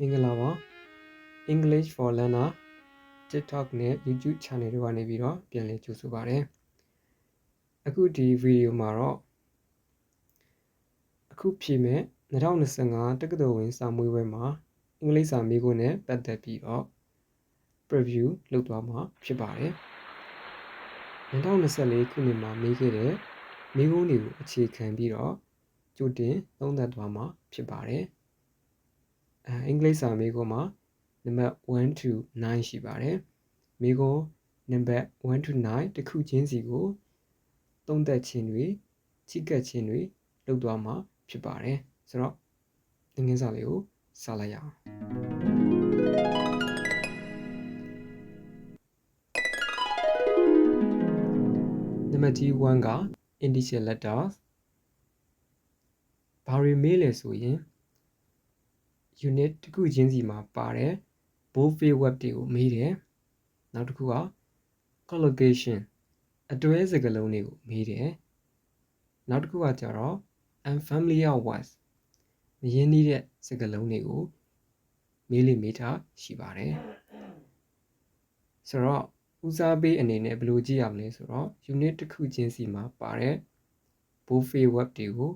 မင်္ဂလာပါ English for Learner TikTok နဲ့ YouTube channel တွေကနေပြီးတော့ပြန်လည်ကြိုဆိုပါရစေအခုဒီဗီဒီယိုမှာတော့အခုဖြည့်မဲ့2025တက္ကသိုလ်ဝင်စာမွေးပွဲမှာအင်္ဂလိပ်စာမေးခွန်းနဲ့ပတ်သက်ပြီးတော့ preview လုပ်သွားမှာဖြစ်ပါတယ်2024ခုနှစ်မှာမေးခဲ့တဲ့မေးခွန်းတွေကိုအခြေခံပြီးတော့ကြိုတင်သုံးသပ်သွားမှာဖြစ်ပါတယ် အဲအင်္ဂလိပ်စာမေးခွန်းမှာနံပါတ်1 to 9ရှိပါတယ်မေးခွန်းနံပါတ်1 to 9တစ်ခုချင်းစီကိုသုံးသပ်ခြင်းတွေချိကပ်ခြင်းတွေလုပ်သွားမှာဖြစ်ပါတယ်ဆိုတော့သင်ခန်းစာလေးကိုစလိုက်ရအောင်နံပါတ်ကြီး1က initial letters ဘာတွေမေးလဲဆိုရင် unit တစ်ခုချင်းစီမှာပါတဲ့ bold field web တွေကိုမေးတယ်နောက်တစ်ခုက collocation အတွဲစကားလုံးတွေကိုမေးတယ်နောက်တစ်ခုကကြတော့ unfamiliar words မရင်းနှီးတဲ့စကားလုံးတွေကိုမေးလိမေးထားရှိပါတယ်ဆိုတော့ဦးစားပေးအနေနဲ့ဘယ်လိုကြည့်ရမလဲဆိုတော့ unit တစ်ခုချင်းစီမှာပါတဲ့ bold field web တွေကို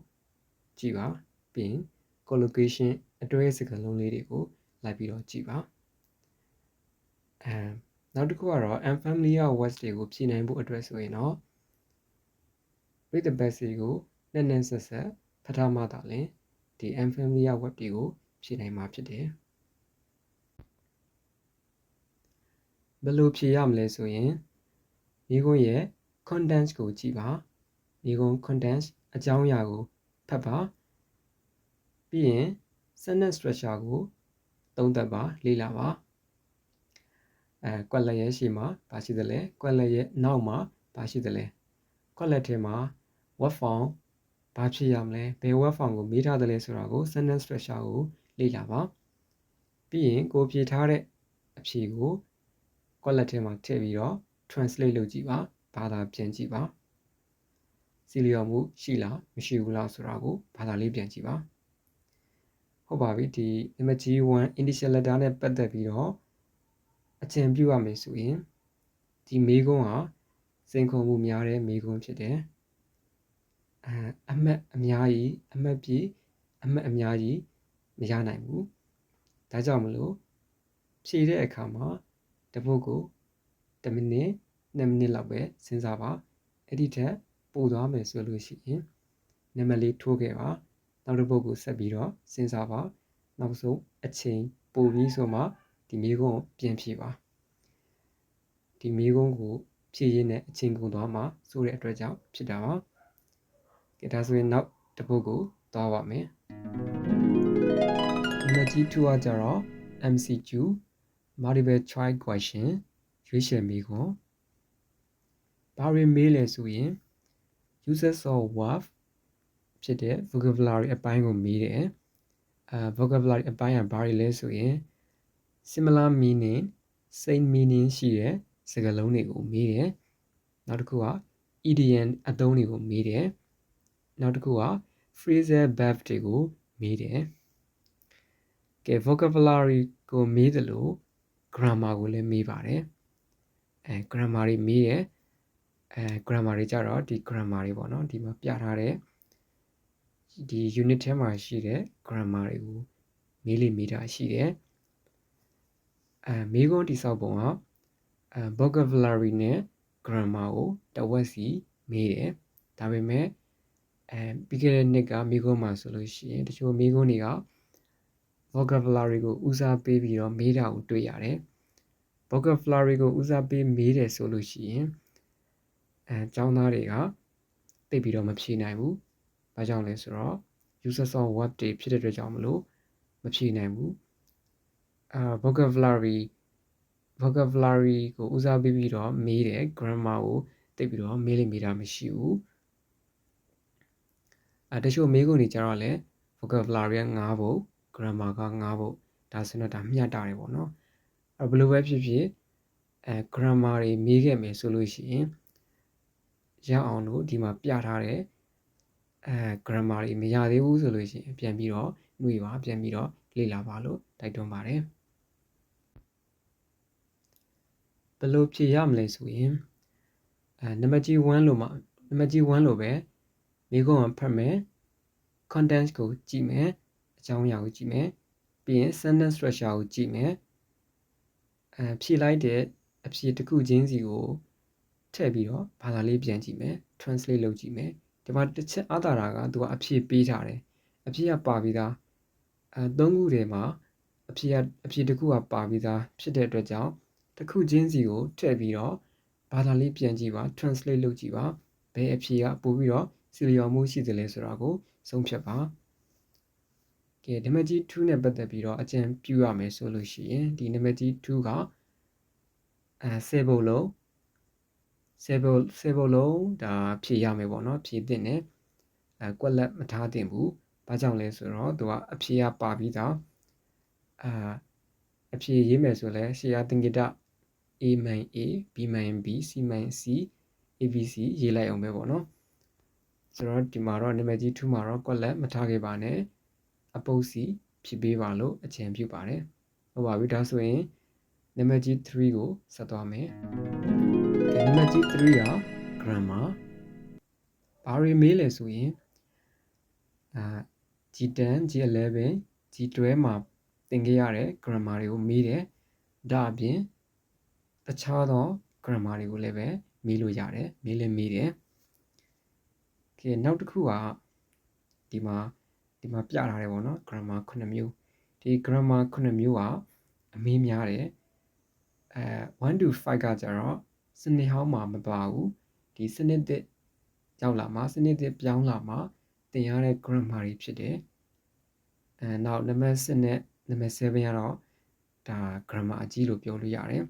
ကြည့်ပါပြီးရင် collocation အတွဲစကားလုံးလေးတွေကိုလိုက်ပြီးတော့ကြည့်ပါအဲနောက်တစ်ခုကတော့ unfamiliar words တွေကိုဖြည့်နိုင်ဖို့အတွက်ဆိုရင်တော့ with the best ကိုနက်နက်ဆက်ဆက်ဖတ်ထားမှသာလျှင်ဒီ unfamiliar word တွေကိုဖြည့်နိုင်မှာဖြစ်တယ်ဘယ်လိုဖြည့်ရမလဲဆိုရင်မိခွန်းရဲ့ contents ကိုကြည့်ပါမိခွန်း contents အကြောင်းအရာကိုဖတ်ပါပြီးရင် sentence structure ကိုသုံးသပ်ပါလေ့လာပါအဲကွက်လက်ရဲ့ရှေ့မှာဘာရှိသလဲကွက်လက်ရဲ့နောက်မှာဘာရှိသလဲကွက်လက်ထဲမှာ word form ဘာဖြစ်ရမလဲဘယ် word form ကိုမေးထားသလဲဆိုတာကို sentence structure ကိုလေ့လာပါပြီးရင်ကိုဖြေထားတဲ့အဖြေကိုကွက်လက်ထဲမှာထည့်ပြီးတော့ translate လုပ်ကြည့်ပါဘာသာပြန်ကြည့်ပါစီလျော်မှုရှိလားမရှိဘူးလားဆိုတာကိုဘာသာလေးပြန်ကြည့်ပါ ဟုတ်ပါပြီဒီ image 1 initial letter နဲ့ပတ်သက်ပြီးတော့အကြံပြုရမယ်ဆိုရင်ဒီမေးခွန်းဟာစိန်ခေါ်မှုများတဲ့မေးခွန်းဖြစ်တယ်အအမှတ်အများကြီးအမှတ်ပြည့်အမှတ်အများကြီးမရနိုင်ဘူးဒါကြောင့်မလို့ဖြည့်တဲ့အခါမှာတပုတ်ကို1မိနစ်2မိနစ်လောက်ပဲစဉ်းစားပါအဲ့ဒီထက်ပိုသွားမယ်ဆိုလို့ရှိရင်နံပါတ်လေးထိုးခဲ့ပါ နောက်တစ်ပုတ်ကိုဆက်ပြီးတော့စဉ်းစားပါနောက်ဆုံးအချိန်ပိုပြီးဆိုမှဒီမိကုန်းကိုပြင်ဖြည့်ပါဒီမိကုန်းကိုဖြည့်ရင်းနဲ့အချိန်ကုန်သွားမှဆိုတဲ့အတွက်ကြောင့်ဖြစ်တာပါကဲဒါဆိုရင်နောက်တစ်ပုတ်ကိုသွားပါမယ်နံပါတ်ကြီး2ကကြတော့ MCQ multiple choice question ရွေးချယ်မိခွန်းဘာတွေမေးလဲဆိုရင် uses of verb ဖြစ်တဲ့ vocabulary အပိုင်းကိုမေးတယ်အဲ vocabulary အပိုင်းကဘာတွေလဲဆိုရင် similar meaning same meaning ရှိတဲ့စကားလုံးတွေကိုမေးတယ်နောက်တစ်ခုက idiom အသုံးတွေကိုမေးတယ်နောက်တစ်ခုက phrasal verb တွေကိုမေးတယ်ကဲ vocabulary ကိုမေးတယ်လို့ grammar ကိုလည်းမေးပါတယ်အဲ grammar တွေမေးတယ်အဲ grammar တွေကြတော့ဒီ grammar တွေပေါ့နော်ဒီမှာပြထားတဲ့ ဒီ unit ထဲမှာရှိတဲ့ grammar တွေကိုမေးလိမေးတာရှိတယ်အဲမေးခွန်းတိဆောက်ပုံကအဲ vocabulary နဲ့ grammar ကိုတဝက်စီမေးတယ်ဒါပေမဲ့အဲပြီးခဲ့တဲ့နှစ်ကမေးခွန်းမှာဆိုလို့ရှိရင်တချို့မေးခွန်းတွေက vocabulary ကိုဦးစားပေးပြီးတော့မေးတာကိုတွေ့ရတယ် vocabulary ကိုဦးစားပေးမေးတယ်ဆိုလို့ရှိရင်အဲကျောင်းသားတွေကသိပြီးတော့မဖြေနိုင်ဘူး။ ဘာကြောင့်လဲဆိုတော့ user of web တွေဖြစ်တဲ့အတွက်ကြောင့်မလို့မဖြေနိုင်ဘူး။အာ vocabulary vocabulary ကိုဦးစားပေးပြီးတော့မေးတယ် grammar ကိုသိပြီးတော့မေးလိမ့်မေးတာမရှိဘူး။အဲတချို့မေးခွန်းတွေကြတော့လေ vocabulary က9ဘုတ် grammar က9ဘုတ်ဒါဆိုတော့ဒါမျှတာတယ်ပေါ့နော်။အဲဘယ်လိုပဲဖြစ်ဖြစ်အဲ grammar တွေမေးခဲ့မယ်ဆိုလို့ရှိရင်ရအောင်လို့ဒီမှာပြထားတဲ့ အဲ grammar တွေမရသေးဘူးဆိုလို့ရှိရင်ပြန်ပြီးတော့နှွေပါပြန်ပြီးတော့လေ့လာပါလို့တိုက်တွန်းပါတယ်ဘယ်လိုဖြေရမလဲဆိုရင်အဲနံပါတ်ကြီး1လို့မှနံပါတ်ကြီး1လို့ပဲမိကုံးကဖတ်မယ် contents ကိုကြည့်မယ်အကြောင်းအရာကိုကြည့်မယ်ပြီးရင် sentence structure ကိုကြည့်မယ်အဲဖြည့်လိုက်တဲ့အဖြေတစ်ခုချင်းစီကိုထည့်ပြီးတော့ဘာသာလေးပြန်ကြည့်မယ် translate လုပ်ကြည့်မယ် ဒီမှာတစ်ချက်အသာတာကသူကအဖြေပေးထားတယ်အဖြေကပါပြီးသားအဲသုံးခုထဲမှာအဖြေကအဖြေတစ်ခုကပါပြီးသားဖြစ်တဲ့အတွက်ကြောင့်တစ်ခုချင်းစီကိုထည့်ပြီးတော့ဘာသာလေးပြန်ကြည့်ပါ translate လုပ်ကြည့်ပါဘယ်အဖြေကပို့ပြီးတော့စီလျော်မှုရှိတယ်လဲဆိုတာကိုဆုံးဖြတ်ပါကဲနံပါတ်ကြီး2နဲ့ပတ်သက်ပြီးတော့အကြံပြုရမယ်ဆိုလို့ရှိရင်ဒီနံပါတ်ကြီး2ကအဲ10ဘုတ်လုံး 10ဘုတ်10ဘုတ်လုံးဒါဖြည့်ရမယ်ပေါ့နော်ဖြည့်တဲ့နဲ့အဲကွက်လက်မထားတင်ဘူးဘာကြောင့်လဲဆိုတော့သူကအဖြေကပါပြီးသားအာအဖြေရေးမယ်ဆိုလဲရှေးရသင်္ကေတ A မှန် A B မှန် B C မှန် C ABC ရေးလိုက်အောင်ပဲပေါ့နော်ဆိုတော့ဒီမှာတော့နာမည်ကြီး2မှာတော့ကွက်လက်မထားခဲ့ပါနဲ့အပုပ်စီဖြစ်ပေးပါလို့အကြံပြုပါတယ်ဟုတ်ပါပြီဒါဆိုရင်နာမည်ကြီး3ကိုဆက်သွားမယ်ကဲ နာမည်ကြီး3က grammar ဘာတွေမေးလဲဆိုရင်အာ G10 G11 G12 မှာသင်ခဲ့ရတဲ့ grammar တွေကိုမေးတယ်ဒါအပြင်တခြားသော grammar တွေကိုလည်းပဲမေးလို့ရတယ်မေးလည်းမေးတယ်ကဲနောက်တစ်ခုကဒီမှာဒီမှာပြထားတယ်ပေါ့နော် grammar 9မျိုးဒီ grammar 9မျိုးကအမေးများတယ်အဲ1 to 5ကကြတော့ စနစ်ဟောင်းမှာမပါဘူးဒီစနစ်သစ်ရောက်လာမှာစနစ်သစ်ပြောင်းလာမှာသင်ရတဲ့ grammar တွေဖြစ်တယ်အဲနောက်နံပါတ်7နဲ့နံပါတ်7ကတော့ဒါ grammar အကြီးလို့ပြောလို့ရတယ်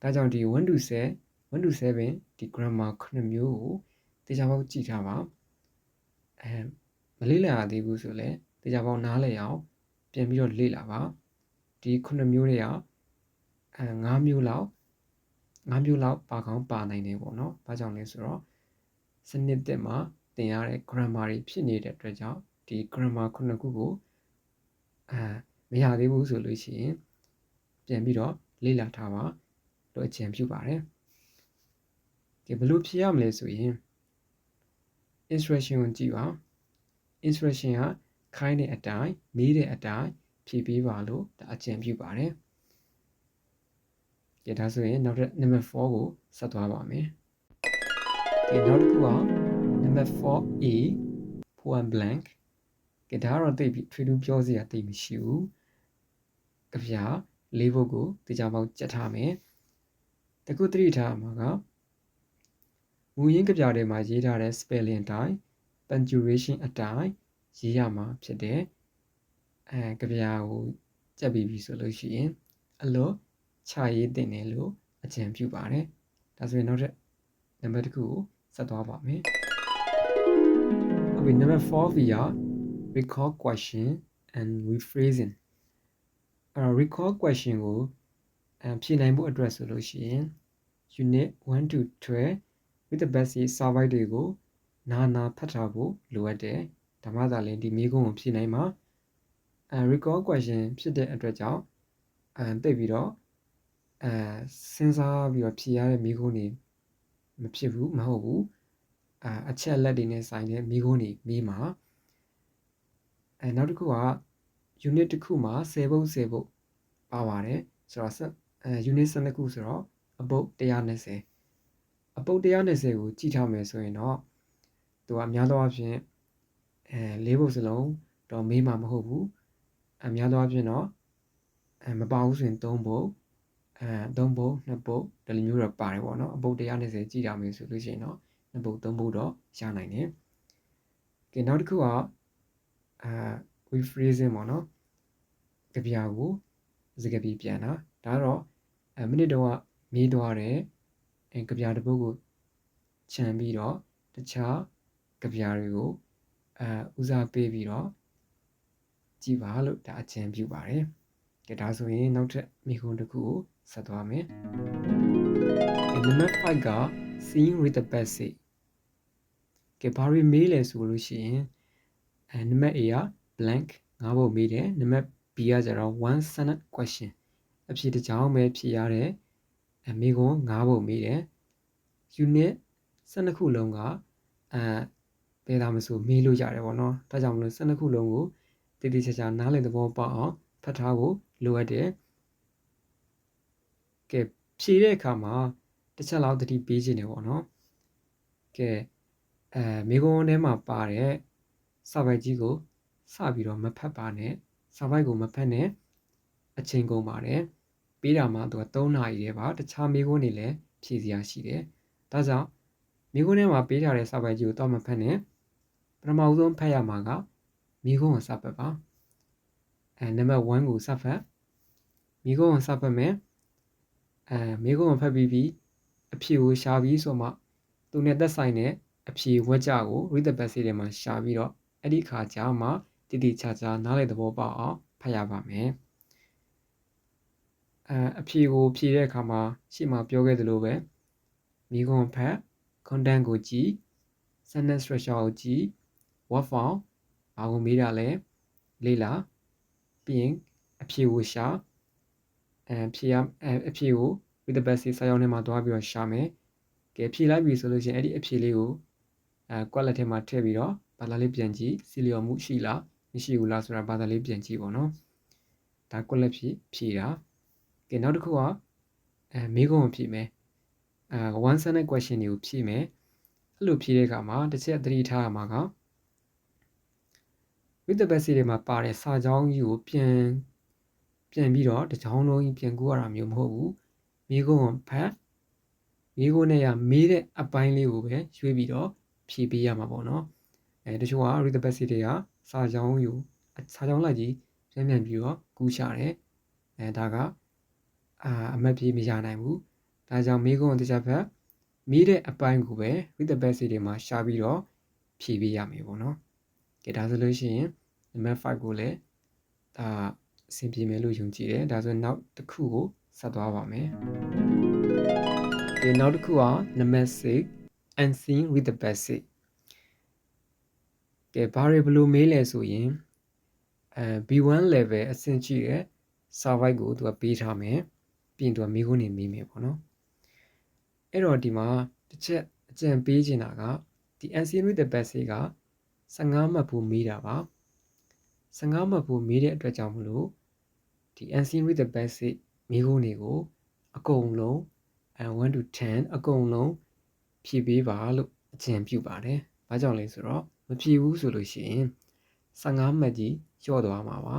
ဒါကြောင့်ဒီ1 to 7 1 to 7ဒီ grammar 9မျိုးကိုတေချာပေါက်ကြည့်ထားပါအဲမလေ့လာရသေးဘူးဆိုလည်းတေချာပေါက်နားလည်အောင်ပြန်ပြီးတော့လေ့လာပါဒီ9မျိုးတွေကအဲ9မျိုးလောက် 9မျိုးလောက်ပါကောင်းပါနိုင်တယ်ပေါ့နော်။ဘာကြောင့်လဲဆိုတော့စနစ်တက်မှာသင်ရတဲ့ grammar တွေဖြစ်နေတဲ့အတွက်ကြောင့်ဒီ grammar 9ခုကိုအဲမရသေးဘူးဆိုလို့ရှိရင်ပြန်ပြီးတော့လေ့လာထားပါလို့အကြံပြုပါတယ်။ဒီဘယ်လိုဖြေရမလဲဆိုရင် instruction ကိုကြည့်ပါ instruction ကခိုင်းတဲ့အတိုင်းမေးတဲ့အတိုင်းဖြည့်ပေးပါလို့ဒါအကြံပြုပါတယ်။ ကဲဒါဆိုရင်နောက်ထပ် number 4ကိုဆက်သွားပါမယ်။ကဲနောက်တစ်ခုက number 4A point blank ကဲဒါကတော့သိပြီထွေးထူးပြောစရာသိမရှိဘူး။ကြပြလေးဘုတ်ကိုတရားပေါက်ကြက်ထားမယ်။တခုသတိထားမှာကမူရင်းကြပြတွေမှာရေးထားတဲ့ spelling အတိုင်း punctuation အတိုင်းရေးရမှာဖြစ်တယ်။အဲကြပြကိုကြက်ပြီးပြီဆိုလို့ရှိရင်အလို့ ချရေးတင်တယ်လို့အကြံပြုပါတယ်။ဒါဆိုရင်နောက်ထပ်နံပါတ်တစ်ခုကိုဆက်သွားပါမယ်။ဟုတ်ပြီ number 4 we are recall question and rephrasing အဲ့တော့ recall question ကိုအဖြေနိုင်ဖို့အတွက်ဆိုလို့ရှိရင် unit 1 to 12 with the basic survey တွေကိုနာနာဖတ်ထားဖို့လိုအပ်တယ်။ဒါမှသာလျှင်ဒီမိကုံးကိုဖြေနိုင်မှာအဲ recall question ဖြစ်တဲ့အတွက်ကြောင့်အဲတိတ်ပြီးတော့ အဲစဉ်းစားပြီးတော့ဖြေရတဲ့မိကုန်းတွေမဖြစ်ဘူးမဟုတ်ဘူးအအချက်လက်တွေနဲ့ဆိုင်တဲ့မိကုန်းတွေမိမှာအဲနောက်တစ်ခုက unit တစ်ခုမှာ10ဘုတ်10ဘုတ်ပါပါတယ်ဆိုတော့အဲ unit 12ခုဆိုတော့အပုတ်120အပုတ်120ကိုကြည့်ထားမယ်ဆိုရင်တော့သူကအများသောအားဖြင့်အဲ၄ဘုတ်စလုံးတော့မေးမှာမဟုတ်ဘူးအများသောအားဖြင့်တော့အဲမပါဘူးဆိုရင်3ဘုတ် အဲ3ပုတ်2ပုတ်ဒီလိုမျိုးတော့ပါတယ်ပေါ့နော်အပုတ်120ကြည့်ရမယ်ဆိုလို့ရှိရင်တော့2ပုတ်3ပုတ်တော့ရနိုင်တယ်။ကဲနောက်တစ်ခုကအာ rephrasing ပေါ့နော်။ကြပြကိုစကားပြီးပြန်တာဒါတော့အမိနစ်တော့မေးသွားတယ်အဲကြပြတစ်ပုတ်ကိုခြံပြီးတော့တခြားကြပြတွေကိုအဲဦးစားပေးပြီးတော့ကြည်ပါလို့ဒါအကြံပြုပါတယ်။ ကဲဒါဆိုရင်နောက်ထပ်မိခွန်းတစ်ခုကိုဆက်သွားမယ်။ number 5က seeing with the passage ကဲဘာတွေမေးလဲဆိုလို့ရှိရင်အဲ number A က blank ငါးပုတ်မေးတယ် number B ကကျတော့ one sentence question အဖြေတစ်ကြောင်းပဲဖြေရတဲ့အမေကွန်း၅ပုံမေးတယ် unit 12ခုလုံးကအဲဘယ်သာမဆိုမေးလို့ရတယ်ပေါ့နော်ဒါကြောင့်မလို့12ခုလုံးကိုတည်တည်ချာချာနားလည်သဘောပေါက်အောင်ဖတ်ထားဖို့ လိုအပ်တယ်ကဲဖြေတဲ့အခါမှာတစ်ချက်လောက်တတိပေးခြင်းတယ်ပေါ့နော်ကဲအဲမေကွန်းထဲမှာပါတဲ့စာပိုက်ကြီးကိုစပြီးတော့မဖတ်ပါနဲ့စာပိုက်ကိုမဖတ်နဲ့အချိန်ကုန်ပါတယ်ပေးတာမှသူက3နာရီတည်းပါတခြားမေကွန်းတွေလည်းဖြည့်စရာရှိတယ်ဒါကြောင့်မိခွန်းထဲမှာပေးထားတဲ့စာပိုက်ကြီးကိုတော့မဖတ်နဲ့ပထမဦးဆုံးဖတ်ရမှာကမိခွန်းကိုစဖတ်ပါ အဲနံပါတ်1ကိုစဖတ်မိခွန်းကိုစဖတ်မယ်အဲမိခွန်းကိုဖတ်ပြီးပြီးအဖြေကိုရှာပြီးဆိုမှသူနဲ့သက်ဆိုင်တဲ့အဖြေဝက်ကြကို read the passage ထဲမှာရှာပြီးတော့အဲ့ဒီအခါကျမှတိတိကျကျနားလည်သဘောပေါက်အောင်ဖတ်ရပါမယ်အဲအဖြေကိုဖြေတဲ့အခါမှာရှေ့မှာပြောခဲ့သလိုပဲမိခွန်းဖတ် content ကိုကြည့် sentence structure ကိုကြည့် word form ဘာကိုမေးတာလဲလေ့လာ ပြီးရင်အဖြေကိုရှာအဲဖြေရအဖြေကို with the best စာရောက်ထဲမှာတွားပြီးတော့ရှာမယ်ကဲဖြေလိုက်ပြီဆိုလို့ရှိရင်အဲ့ဒီအဖြေလေးကိုအဲကွက်လက်ထဲမှာထည့်ပြီးတော့ဘာသာလေးပြန်ကြည့်စီလျော်မှုရှိလားမရှိဘူးလားဆိုတာဘာသာလေးပြန်ကြည့်ပေါ့နော်ဒါကွက်လက်ဖြေဖြေတာကဲနောက်တစ်ခုကအဲမေးခွန်းကိုဖြေမယ်အဲ one sentence question တွေကိုဖြည့်မယ်အဲ့လိုဖြည့်တဲ့အခါမှာတစ်ချက်သတိထားရမှာက with the basic တွေမှာပါတဲ့စာကြောင်းကြီးကိုပြန်ပြန်ပြီးတော့တစ်ကြောင်းလုံးကြီးပြန်ကူရတာမျိုးမဟုတ်ဘူးမိကုန်းဖတ်မိကုန်းနဲ့ရမေးတဲ့အပိုင်းလေးကိုပဲရွေးပြီးတော့ဖြည့်ပေးရမှာပေါ့နော်အဲတချို့က with the basic တွေကစာကြောင်းယူစာကြောင်းလိုက်ကြီးပြန်ပြန်ပြီးတော့ကူးချတယ်အဲဒါကအာအမှတ်ပြေးမရနိုင်ဘူးဒါကြောင့်မိကုန်းတစ်ချက်ဖတ်မိတဲ့အပိုင်းကိုပဲ with the basic တွေမှာရှာပြီးတော့ဖြည့်ပေးရမယ်ပေါ့နော် ကဲဒါဆိုလို့ရှိရင် number 5ကိုလည်းဒါအဆင်ပြေမယ်လို့ယုံကြည်တယ်ဒါဆိုနောက်တစ်ခုကိုဆက်သွားပါမယ်ဒီနောက်တစ်ခုက number 6 unseen with the basic ကဲဘာတွေဘလို့မေးလဲဆိုရင်အဲ B1 level အဆင့်ရှိတဲ့ server ကိုသူကပေးထားမယ်ပြီးရင်သူကမိခွန်းနေမေးမယ်ပေါ့နော်အဲ့တော့ဒီမှာတစ်ချက်အကြံပေးချင်တာကဒီ unseen with the basic က 15မှတ်ဖို့မေးတာပါ15မှတ်ဖို့မေးတဲ့အတွက်ကြောင့်မလို့ဒီ unseen with the basic မိခုတွေကိုအကုန်လုံး1 to 10အကုန်လုံးဖြည့်ပေးပါလို့အကြံပြုပါတယ်။ဘာကြောင့်လဲဆိုတော့မဖြည့်ဘူးဆိုလို့ရှိရင်15မှတ်ကြီးလျော့သွားမှာပါ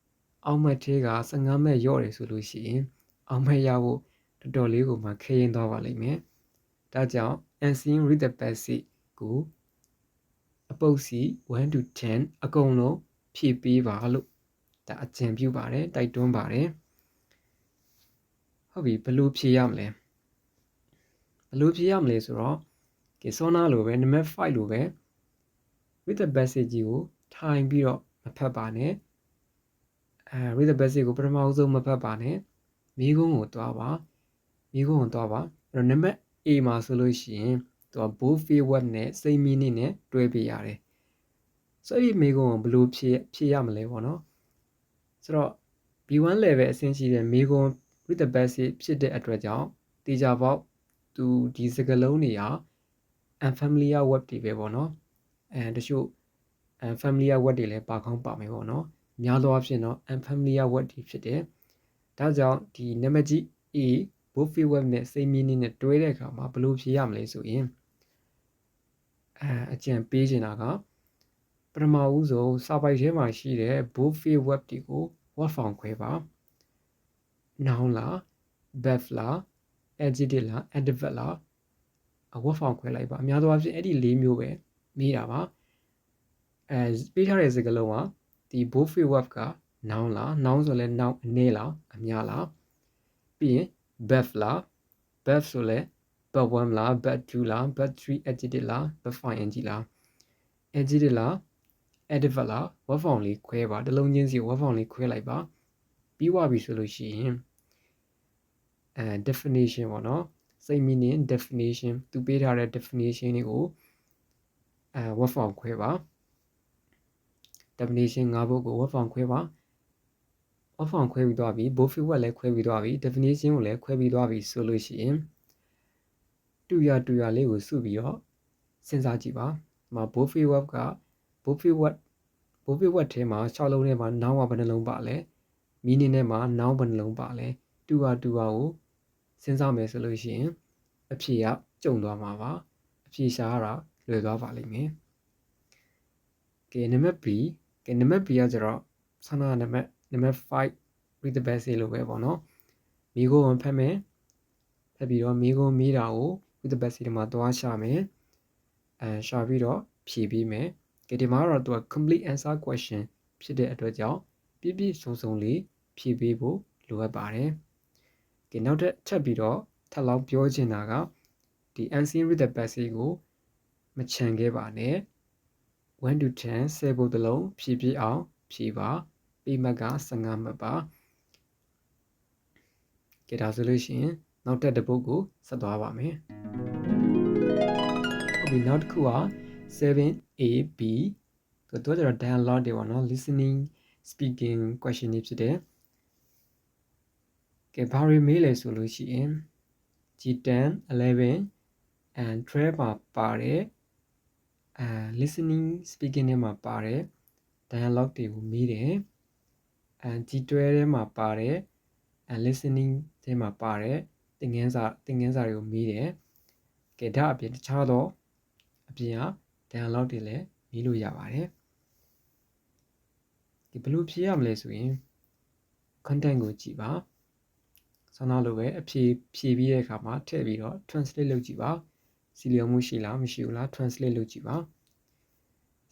။အောက်မှတ်သေးက15မှတ်လျော့တယ်ဆိုလို့ရှိရင်အောက်မှတ်ရဖို့တော်တော်လေးကိုမှခရင်သွားပါလိမ့်မယ်။ဒါကြောင့် unseen with the basic ကိုအ ပုတ်စီ1 to 10အကုန်လုံးဖြည့်ပေးပါလို့ဒါအကြံပြုပါတယ်တိုက်တွန်းပါတယ်ဟုတ်ပြီဘယ်လိုဖြည့်ရမလဲဘယ်လိုဖြည့်ရမလဲဆိုတော့ကဲစောနာလိုပဲနံပါတ်5လိုပဲ with the basic ကြီးကိုထိုင်ပြီးတော့မဖတ်ပါနဲ့အဲ with the basic ကိုပထမအဆုံးမဖတ်ပါနဲ့မိကုန်းကိုတွားပါမိကုန်းကိုတွားပါအဲ့တော့နံပါတ် A မှာဆိုလို့ရှိရင် သူက both field web နဲ့ same meaning နဲ့တွဲပေးရတယ်ဆိုအဲ့ဒီမိကုန်းကိုဘယ်လိုဖြည့်ဖြည့်ရမလဲပေါ့နော်ဆိုတော့ B1 level အဆင့်ရှိတဲ့မိကုန်း with the basic ဖြစ်တဲ့အတွက်ကြောင့်တေချာပေါက်သူဒီစကလုံးတွေဟာ unfamiliar word တွေပဲပေါ့နော်အဲတချို့ unfamiliar word တွေလည်းပါကောင်းပါမယ်ပေါ့နော်များသောအားဖြင့်တော့ unfamiliar word တွေဖြစ်တယ်ဒါကြောင့်ဒီနံပါတ်ကြီး A both field web နဲ့ same meaning နဲ့တွဲတဲ့အခါမှာဘယ်လိုဖြေရမလဲဆိုရင် အဲအကြံပေးချင်တာကပထမဦးဆုံးစာပိုက်ထဲမှာရှိတဲ့ both field web တွေကို word form ခွဲပါ noun လား verb လား adjective လား adverb လား word form ခွဲလိုက်ပါအများသောအားဖြင့်အဲ့ဒီ၄မျိုးပဲမေးတာပါအဲပေးထားတဲ့စကားလုံးကဒီ both field web က noun လား noun ဆိုလဲ noun အနေလားအများလားပြီးရင် verb လား verb ဆိုလဲ verb 1လား verb 2လား verb 3 adjective လား verb 5 ing လား adjective လား adverb လား word form လေးခွဲပါတစ်လုံးချင်းစီ word form လေးခွဲလိုက်ပါပြီးွားပြီဆိုလို့ရှိရင်အဲ definition ပေါ့နော်စိတ် meaning definition သူပေးထားတဲ့ definition တွေကိုအဲ word form ခွဲပါ definition ၅ဘုတ်ကို word form ခွဲပါ off form ခွဲပြီးသွားပြီ both word လည်းခွဲပြီးသွားပြီ definition ကိုလည်းခွဲပြီးသွားပြီဆိုလို့ရှိရင် တူရတူရလေးကိုစုပြီးတော့စဉ်းစားကြည့်ပါ။မှာ both word က both word both word ထဲမှာ6လုံးထဲမှာ noun ကဘယ်နှလုံးပါလဲ။ meaning ထဲမှာ noun ဘယ်နှလုံးပါလဲ။တူရတူရကိုစဉ်းစားမယ်ဆိုလို့ရှိရင်အဖြေကကြုံသွားမှာပါ။အဖြေရှာရတာလွယ်သွားပါလိမ့်မယ်။ကဲနံပါတ် B ကဲနံပါတ် B ကကျတော့ဆန္ဒနံပါတ်နံပါတ်5 read the best လို့ပဲပေါ့နော်မိကိုဖတ်မယ်ဖတ်ပြီးတော့မိကိုမိတာကို read the best ဒီမှာသွားရှာမယ်အဲရှာပြီးတော့ဖြည့်ပြီးမယ်ကဲဒီမှာတော့သူက complete answer question ဖြစ်တဲ့အတွက်ကြောင့်ပြည့်ပြည့်စုံစုံလေးဖြည့်ပေးဖို့လိုအပ်ပါတယ်ကဲနောက်ထပ်ထပ်ပြီးတော့ထပ်လောက်ပြောချင်တာကဒီ unseen read the best ကိုမချန်ခဲ့ပါနဲ့1 to 10 10ဘုတ်တလုံးဖြည့်ပြည့်အောင်ဖြည့်ပါပြီးမှတ်က15မှတ်ပါကဲဒါဆိုလို့ရှိရင် နောက်တက်တစ်ပုဒ်ကိုဆက်သွားပါမယ်ဟုတ်ပြီနောက်တစ်ခုက 7AB တို့တော့ကျတော့ dialogue တွေပေါ့နော် listening speaking question တွေဖြစ်တယ်ကဲဘာတွေမေးလဲဆိုလို့ရှိရင် G10 11 and 12မှာပါတယ်အဲ listening speaking တွေမှာပါတယ် dialogue တွေကိုမေးတယ်အဲ G12 ထဲမှာပါတယ်အဲ listening ထဲမှာပါတယ် သင်ခန်းစာသင်ခန်းစာတွေကိုမေးတယ်ကဲဒါအပြင်တခြားသောအပြင်က dialogue တွေလည်းမေးလို့ရပါတယ်ဒီဘယ်လိုဖြေရမလဲဆိုရင် content ကိုကြည့်ပါဆောင်းလိုပဲအဖြေဖြေပြီးတဲ့အခါမှာထည့်ပြီးတော့ translate လုပ်ကြည့်ပါစီလျော်မှုရှိလားမရှိဘူးလား translate လုပ်ကြည့်ပါ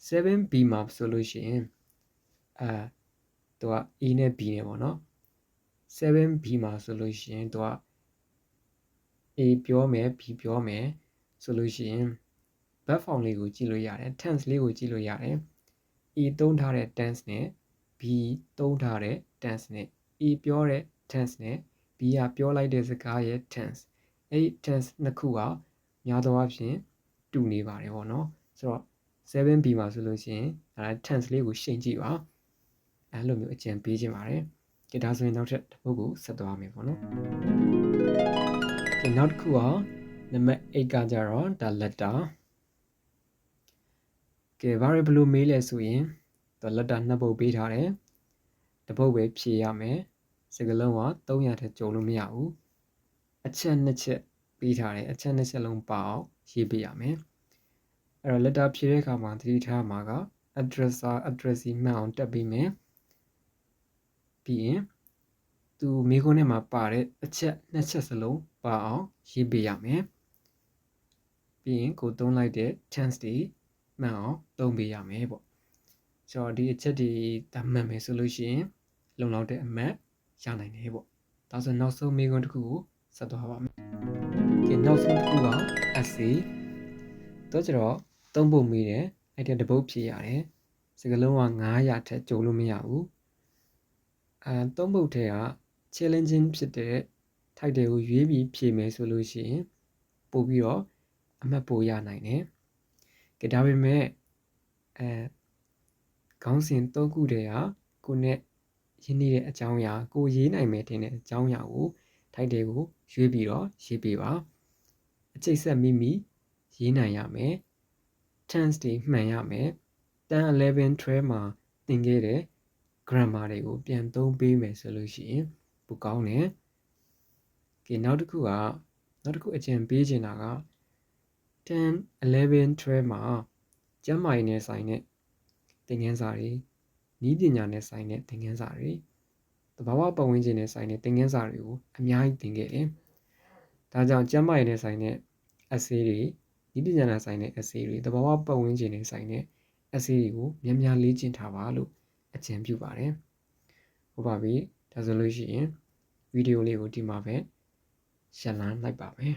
7b မှာဆိုလို့ရှိရင်အဲသူက E နဲ့ B နဲ့ပေါ့နော် 7b မှာဆိုလို့ရှိရင်သူက A ပြောမယ် B ပြောမယ်ဆိုလို့ရှိရင် verb form လေးကိုကြည့်လို့ရတယ် tense လေးကိုကြည့်လို့ရတယ် E သုံးထားတဲ့ tense နဲ့ B သုံးထားတဲ့ tense နဲ့ E ပြောတဲ့ tense နဲ့ B ကပြောလိုက်တဲ့စကားရဲ့ tense အဲ့ဒီ tense နှစ်ခုကများသောအားဖြင့်တူနေပါတယ်ပေါ့နော်ဆိုတော့ 7b မှာဆိုလို့ရှိရင်အဲ tense လေးကိုရှင်းကြည့်ပါအဲလိုမျိုးအကြံပေးခြင်းပါတယ်ကဲဒါဆိုရင်နောက်ထပ်တစ်ပုဒ်ကိုဆက်သွားမယ်ပေါ့နော် ကဲနောက်တစ်ခုကနံပါတ်8ကကြတော့ဒါ letter ကဲ variable မေးလဲဆိုရင်သူ letter နှစ်ပုဒ်ပေးထားတယ်တစ်ပုဒ်ပဲဖြည့်ရမယ်စကလုံးက300ထက်ကျော်လို့မရဘူးအချက်နှစ်ချက်ပေးထားတယ်အချက်နှစ်ချက်လုံးပါအောင်ရေးပေးရမယ်အဲ့တော့ letter ဖြည့်တဲ့အခါမှာသတိထားမှာက addresser addressee မှန်အောင်တက်ပေးမယ်ပြီးရင် သူမိခွန်းထဲမှာပါတဲ့အချက်နှစ်ချက်စလုံးပါအောင်ရေးပေးရမယ်ပြီးရင်ကိုသုံးလိုက်တဲ့ tense တွေမှန်အောင်သုံးပေးရမယ်ပေါ့ဆိုတော့ဒီအချက်တွေဒါမှန်မယ်ဆိုလို့ရှိရင်လုံလောက်တဲ့အမှတ်ရနိုင်တယ်ပေါ့ဒါဆိုနောက်ဆုံးမိခွန်းတစ်ခုကိုဆက်သွားပါမယ်ကဲနောက်ဆုံးတစ်ခုက essay တော့ကျတော့သုံးဖို့မိတယ်အဲ့ဒီတပုတ်ဖြည့်ရတယ်စကလုံးက900ထက်ကျော်လို့မရဘူးအဲသုံးပုတ်ထဲက challenging ဖြစ်တဲ့ title ကိုရွေးပြီးဖြည့်မယ်ဆိုလို့ရှိရင်ပို့ပြီးတော့အမှတ်ပိုရနိုင်တယ်။ကဲဒါပေမဲ့အဲခေါင်းစဉ်၃ခုတည်းဟာကိုနဲ့ရင်းနှီးတဲ့အကြောင်းအရာကိုရေးနိုင်မယ်တင်တဲ့အကြောင်းအရာကို title ကိုရွေးပြီးတော့ရေးပေးပါ။အချိတ်ဆက်မိမိရေးနိုင်ရမယ်။ tense တွေမှန်ရမယ်။တန်11 12မှာသင်ခဲ့တဲ့ grammar တွေကိုပြန်သုံးပေးမယ်ဆိုလို့ရှိရင် ပိုကောင်းတယ်။ကဲနောက်တစ်ခုကနောက်တစ်ခုအကြံပေးချင်တာက10 11 12မှာကျမ်းမာရေးနဲ့ဆိုင်တဲ့သင်ခန်းစာတွေဤပညာနဲ့ဆိုင်တဲ့သင်ခန်းစာတွေတဘာဝပတ်ဝန်းကျင်နဲ့ဆိုင်တဲ့သင်ခန်းစာတွေကိုအများကြီးသင်ခဲ့တယ်။ဒါကြောင့်ကျမ်းမာရေးနဲ့ဆိုင်တဲ့ essay တွေဤပညာနဲ့ဆိုင်တဲ့ essay တွေတဘာဝပတ်ဝန်းကျင်နဲ့ဆိုင်တဲ့ essay တွေကိုများများလေ့ကျင့်ထားပါလို့အကြံပြုပါတယ်ဟုတ်ပါပြီ ဒါဆိုလို့ရှိရင်ဗီဒီယိုလေးကိုဒီမှာပဲရှင်းလန်းလိုက်ပါမယ်